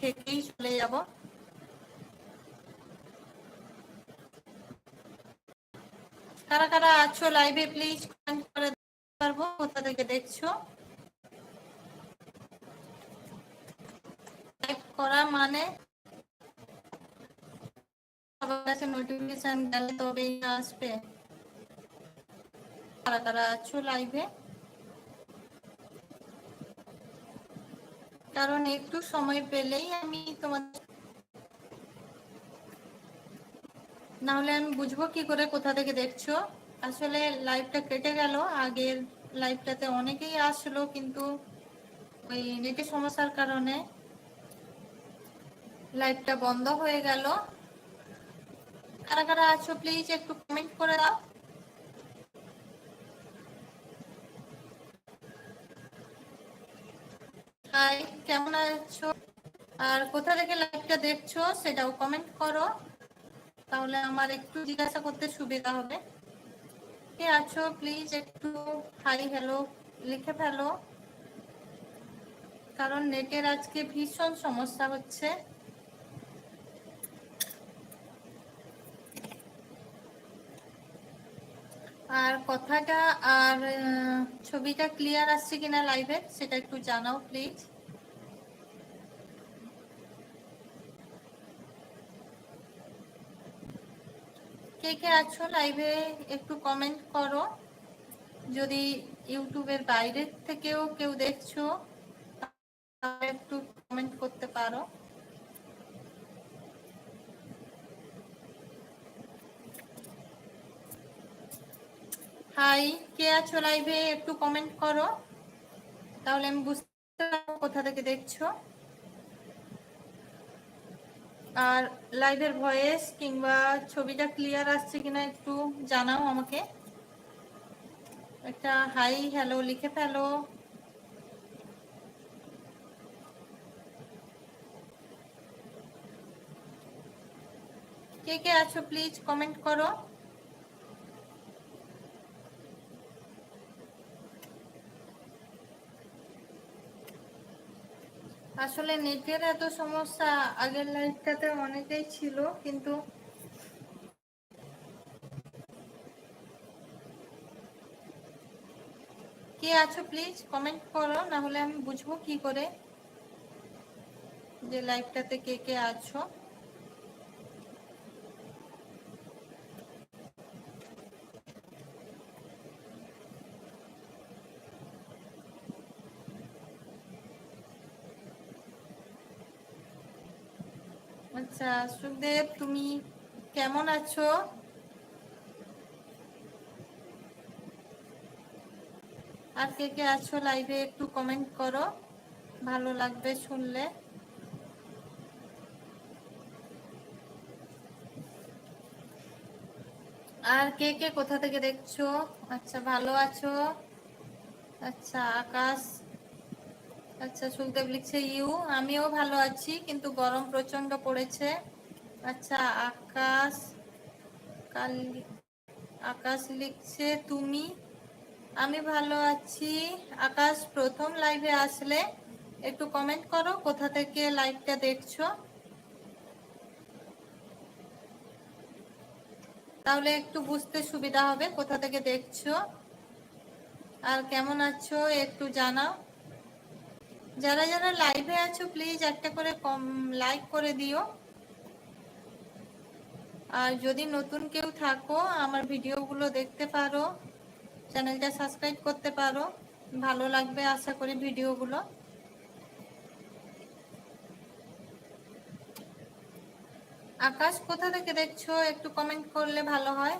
থেকেই চলে যাব। কারা কারা আছো লাইভে প্লিজ কমেন্ট করে পারব কোথা থেকে দেখছ করা মানে? সবার কাছে নোটিফিকেশন গেলে তবেই আসবে। কারা কারা আছো লাইভে কারণ একটু সময় পেলেই আমি তোমাদের না হলে আমি বুঝব কি করে কোথা থেকে দেখছ। আসলে লাইভটা কেটে গেল, আগের লাইভটাতে অনেকেই আসলো, কিন্তু ওই নেটের সমস্যার কারণে লাইভটা বন্ধ হয়ে গেল। কারা কারা আছো প্লিজ একটু কমেন্ট করে দাও। হাই কেমন আছো? আর কোথা থেকে লাইভটা দেখছ সেটাও কমেন্ট করো। তাহলে আমার একটু জিজ্ঞাসা করতে সুবিধা হবে। কে আছো? প্লিজ একটু হাই হ্যালো লিখে ফেলো। কারণ নেটের আজকে ভীষণ সমস্যা হচ্ছে। আর কথাটা আর ছবিটা ক্লিয়ার আসছে কিনা লাইভে সেটা একটু জানাও প্লিজ কে কে আছো লাইভে একটু কমেন্ট করো। যদি ইউটিউবের বাইরে থেকেও কেউ দেখছ একটু কমেন্ট করতে পারো। হাই কে আছো লাইভে একটু কমেন্ট করো। তাহলে আমি বুঝতে কোথা থেকে দেখছ। আর লাইভের ভয়েস কিংবা ছবিটা ক্লিয়ার আসছে কিনা একটু জানাও আমাকে। একটা হাই হ্যালো লিখে ফেলো। কে কে আছো প্লিজ কমেন্ট করো। আসলে নেটের এত সমস্যা আগের লাইফটাতে অনেকেই ছিল, কিন্তু কে আছো প্লিজ কমেন্ট করো না হলে আমি বুঝব কি করে যে লাইফটাতে কে কে আছো। আচ্ছা সুখদেব, তুমি কেমন আছো? আর কে কে আছো লাইভে একটু কমেন্ট করো, ভালো লাগবে শুনলে। আর কে কে কোথা থেকে দেখছ? আচ্ছা ভালো আছো? আচ্ছা আকাশ আচ্ছা সুখদেব লিখছে, ইউ, আমিও ভালো আছি, কিন্তু গরম প্রচণ্ড পড়েছে। আচ্ছা আকাশ কাল আকাশ লিখছে, তুমি, আমি ভালো আছি। আকাশ, প্রথম লাইভে আসলে একটু কমেন্ট করো, কোথা থেকে লাইভটা দেখছ? তাহলে একটু বুঝতে সুবিধা হবে, কোথা থেকে দেখছ? আর কেমন আছো, একটু জানাও। যারা যারা লাইভে আছো প্লিজ একটা করে কম লাইক করে দিও। আর যদি নতুন কেউ থাকো, আমার ভিডিওগুলো দেখতে পারো, চ্যানেলটা সাবস্ক্রাইব করতে পারো, ভালো লাগবে আশা করি ভিডিওগুলো। আকাশ কোথা থেকে দেখছ? একটু কমেন্ট করলে ভালো হয়।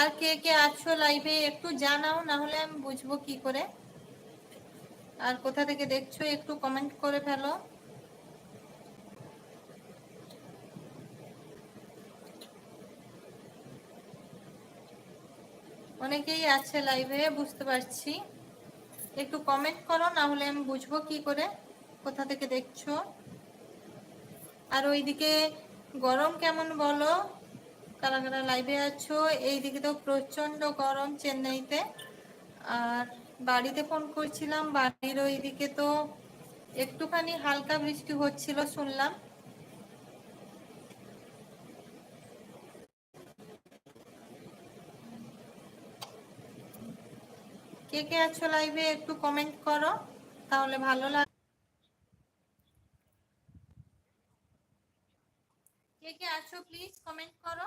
আর কে কে আছো লাইভে একটু জানাও না হলে আমি বুঝব কি করে। আর কোথা থেকে দেখছ একটু কমেন্ট করে ফেলো। অনেকেই আছে লাইভে বুঝতে পারছি। একটু কমেন্ট করো না হলে আমি বুঝব কি করে, কোথা থেকে দেখছ। আর ওইদিকে গরম কেমন বলো? কারা কারা লাইভে আছো। এইদিকে তো প্রচণ্ড গরম চেন্নাইতে। আর বাড়িতে ফোন করছিলাম, বাড়ির ওইদিকে তো একটুখানি হালকা বৃষ্টি হচ্ছিল শুনলাম। কে কে আছো লাইভে একটু কমেন্ট করো, তাহলে ভালো লাগে কে কে আছো প্লিজ কমেন্ট করো।